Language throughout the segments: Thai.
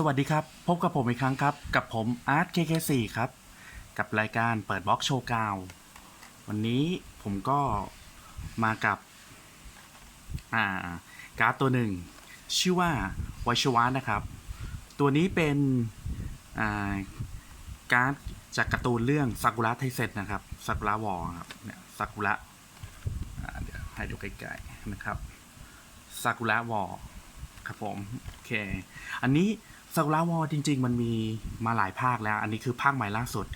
สวัสดีครับ พบกับผมอีกครั้งครับ กับผมอาร์ต KK4 ครับ กับรายการเปิดบล็อกโชว์กาววันนี้ผมก็มากับอ่าการ์ดตัวหนึ่ง ชื่อว่าไวชวานะครับ ตัวนี้เป็นอ่าการ์ดจากการ์ตูนเรื่องซากุระไทเซ็ตนะครับซากุระวอลครับเนี่ยซากุระอ่าเดี๋ยวให้ดูใกล้ๆนะครับซากุระวอลครับผมโอเค อันนี้ ซากุระวอลจริง ๆ มันมีมาหลายภาคแล้ว อันนี้คือภาคใหม่ล่าสุด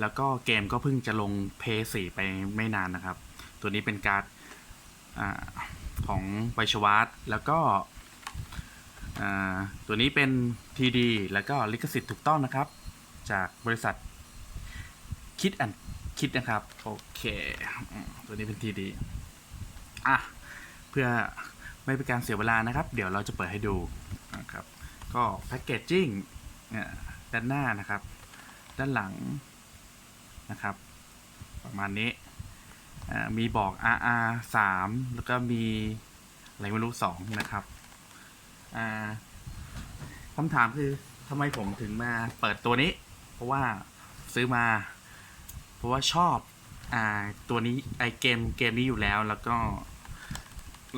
แล้วก็เกมก็เพิ่งจะลงเพย์สี่ไปไม่นานนะครับ ตัวนี้เป็นการ์ดของไวชวัตแล้วก็ตัวนี้เป็น TD แล้วก็ลิขสิทธิ์ถูกต้องนะครับ จากบริษัทคิดอันคิดนะครับ โอเค ตัวนี้เป็น TD อะ เพื่อไม่เป็นการเสียเวลานะครับ เดี๋ยวเราจะเปิดให้ดู ก็แพคเกจจิ้งเนี่ยด้านหน้านะครับ ด้านหลังนะครับ ประมาณนี้มีบอก RR 3แล้วก็มีอะไรไม่รู้ 2 นะครับคำถามคือทำไมผมถึงมาเปิดตัวนี้ เพราะว่าซื้อมา เพราะว่าชอบอตัวนี้ไอเกมเกมนี้อยู่แล้วแล้วก็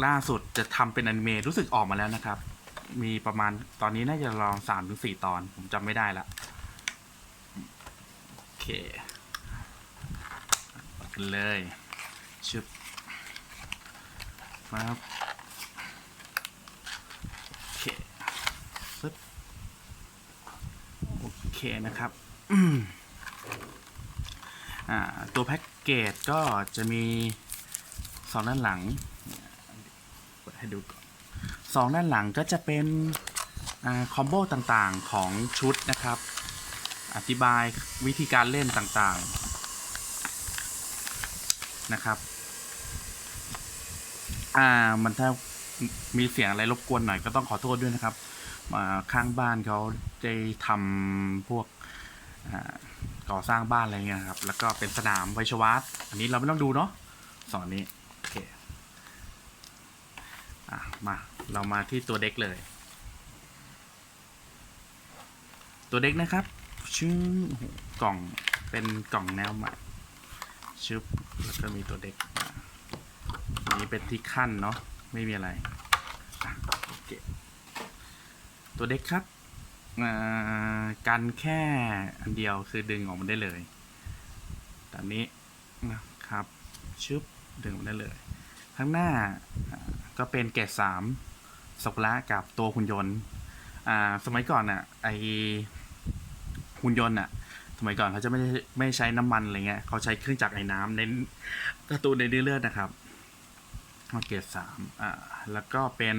ล่าสุดจะทำเป็นอนิเมะรู้สึกออกมาแล้วนะครับ มีประมาณตอนนี้น่าจะรองสามถึงสี่ตอน ผมจำไม่ได้ละโอเคเปิดกันเลยชึบมาครับโอเคซึบโอเคนะครับตัวแพ็กเกจก็จะมีสองด้านหลังเปิดให้ดูก่อน สองด้านหลังก็จะเป็นอคอมโบต่างๆของชุดนะครับ อธิบายวิธีการเล่นต่างๆนะครับ อ่ามันถ้ามีเสียงอะไรรบกวนหน่อยก็ต้องขอโทษด้วยนะครับมาข้างบ้านเขาได้ทำพวกก่อสร้างบ้านอะไรเงี้ยครับ แล้วก็เป็นสนามไวชวัตอันนี้เราไม่ต้องดูเนาะสอนนี้ โอเค อะ มา เรามาที่ตัวเด็กเลย ตัวเด็กนะครับชื่อกล่องเป็นกล่องแนวใหม่ชึบแล้วก็มีตัวเด็กนี้เป็นที่ขั้นเนาะไม่มีอะไรโอเคตัวเด็กครับอ่ากันแค่อันเดียวคือดึงออกมาได้เลยตอนนี้นะครับชึบดึงออกมาได้เลย ข้างหน้าอ่าก็เป็นเกรดสาม สกุระกับตัวหุ่นยนต์ อ่า สมัยก่อนอะ ไอหุ่นยนต์อะ สมัยก่อนเขาจะไม่ไม่ใช้น้ำมันอะไรเงี้ยเขาใช้เครื่องจักรไอ้น้ำในกร์ตูนในเลือดนะครับเอาเกรดสามอ่า แล้วก็เป็น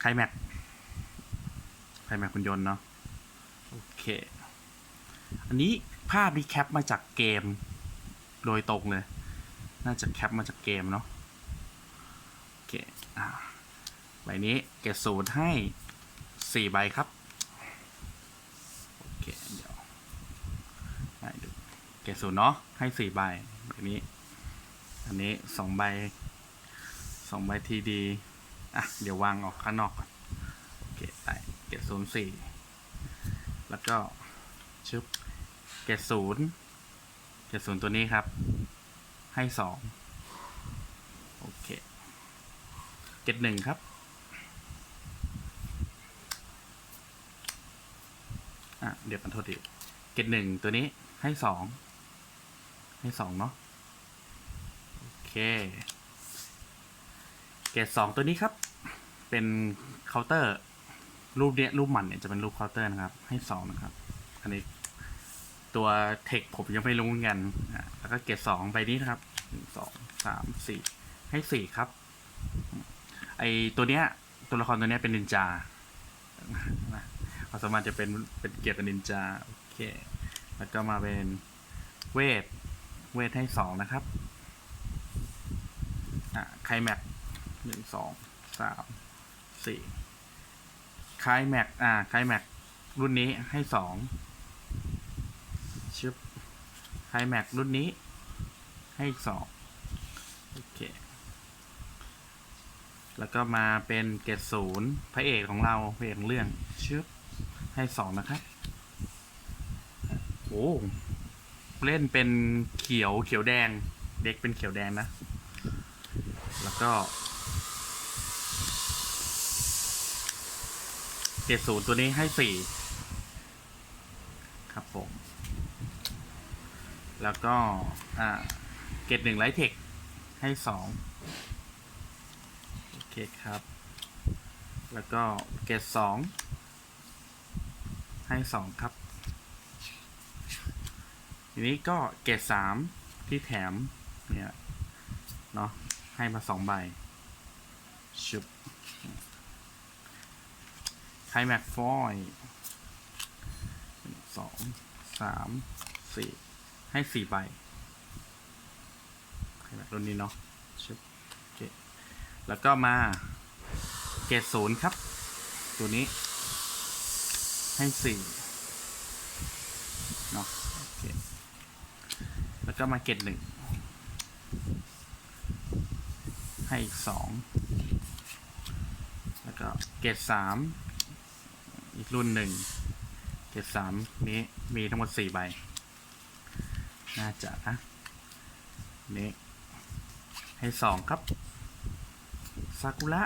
ไคลแม็กไคลแม็กหุ่นยนต์เนาะ โอเค อันนี้ภาพนี้แคปมาจากเกม โดยตรงเลย น่าจะแคปมาจากเกมเนาะ โอเค อ่า บนี้เกรดศูนย์ให้สี่ใบครับ โอเค เดี๋ยวให้ดูเกรดศูนย์เนาะให้สี่ใบใบนี้ อันนี้สองใบสองใบทีดีอะ เดี๋ยววางออกข้างนอกก่อน โอเคได้เกรดศูนย์สี่ แล้วก็ชึบเกรดศูนย์เกรดศูนย์ตัวนี้ครับ ให้สองโอเคเกตหนึ่งครับ อะเดี๋ยวกันโทษทีเกตหนึ่งตัวนี้ให้สองให้สองเนาะโอเค เกตสองตัวนี้ครับ เป็นเคาน์เตอร์ รูปเนี้ยรูปหมันเนี่ยจะเป็นรูปเคาน์เตอร์นะครับ ให้สองนะครับ อันนี้ตัวเทคผมยังไม่รู้เหมือนกันอะแล้วก็เกตสองใบนี้นะครับหนึ่งสองสามสี่ให้สี่ครับ ไอตัวเนี้ยตัวละครตัวเนี้ยเป็นนินจา ความสามารถจะเป็นเป็นเกียรตินินจาโอเค แล้วก็มาเป็นเวท เวทให้สองนะครับ อะไคลแม็กหนึ่งสองสามสี่ไคลแม็กอ่าไคลแม็กรุ่นนี้ให้สองชึบไคแม็กรุ่นนี้ ให้สองโอเค แล้วก็มาเป็นเกรดศูนย์พระเอกของเราพระเอกของเรื่องชึบ ให้ให้สองนะครับโอ้เล่นเป็นเขียวเขียวแดง เด็กเป็นเขียวแดงนะ แล้วก็เกรดศูนย์ตัวนี้ให้สี่ครับผม แล้วก็ อ่า เกรดหนึ่งไลท์เทคให้สองโอเคครับ แล้วก็เกรดสอง ให้สองครับ ทีนี้ก็เกรดสามที่แถมเนี่ยเนาะให้มาสองใบชุบไทแม็กฟอยสองสามสี่ให้สี่ใบไทแม็กรุ่นนี้เนาะชุบแล้วก็มาเกรดศูนย์ครับ ตัวนี้ ให้สี่เนาะโอเคแล้วก็มาเกตหนึ่งให้อีกสองแล้วก็เกตสามอีกรุ่นหนึ่งเกตสามนี้มีทั้งหมดสี่ใบ น่าจะนะนี้ให้สองครับซากุระ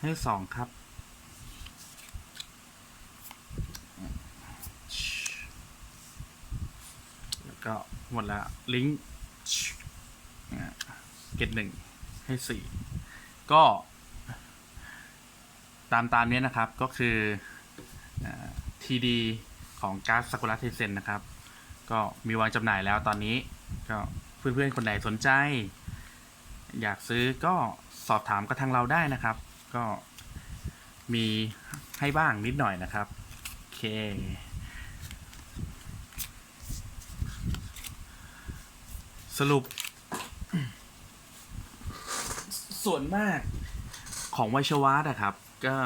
ให้สองครับ แล้ว ก็หมดแล้ว ลิงก์เกตหนึ่งให้สี่ก็ ตามตามนี้นะครับก็คือทีดีของการ์ดซากุระเทเซนนะครับ ก็มีวางจำหน่ายแล้วตอนนี้ ก็เพื่อนๆ คนไหนสนใจ อยากซื้อก็สอบถามกับทางเราได้นะครับ ก็มีให้บ้างนิดหน่อยนะครับ โอเค สรุป ส่วนมากของไวชวาร์ดอะครับ ก็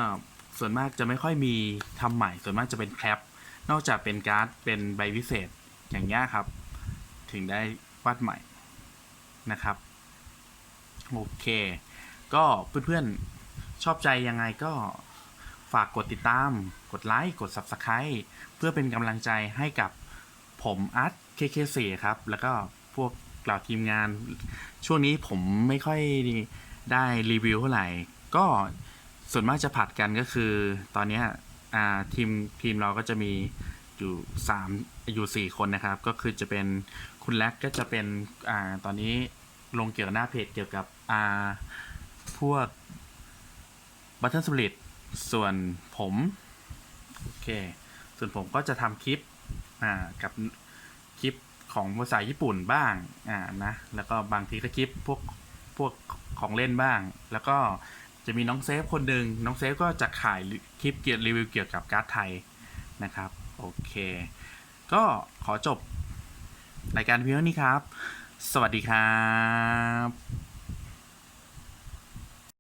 ส่วนมากจะไม่ค่อยมีทำใหม่ ส่วนมากจะเป็นแคปนอกจากเป็นการ์ดเป็นใบวิเศษอย่างเงี้ยครับ ถึงได้วาดใหม่นะครับ โอเค ก็เพื่อนๆชอบใจยังไงก็ฝากกดติดตาม กดไลค์ กด Subscribe เพื่อเป็นกำลังใจให้กับผมอาร์ต KK4 ครับ แล้วก็พวก เหล่าวทีมงาน ช่วงนี้ผมไม่ค่อยได้รีวิวเท่าไหร่ ก็ส่วนมากจะผัดกันก็คือ ตอนนี้ทีมทีมเราก็จะมีอยู่สามอยู่สี่คนนะครับ ก็คือจะเป็นคุณแล็กก็จะเป็นอ่าตอนนี้ลงเกี่ยวกับหน้าเพจเกี่ยวกับอ่าพวกบัตเทิลสปริตส่วนผม โอเค ส่วนผมก็จะทำคลิปอ่ากับ ของภาษาญี่ปุ่นบ้างอ่านะแล้วก็บางทีก็คลิปพวกพวกของเล่นบ้าง แล้วก็จะมีน้องเซฟคนหนึ่งน้องเซฟก็จะขายคลิปเกี่ยวรีวิวเกี่ยวกับการ์ดไทยนะครับโอเค ก็ขอจบรายการเพียงเท่านี้ครับ สวัสดีครับ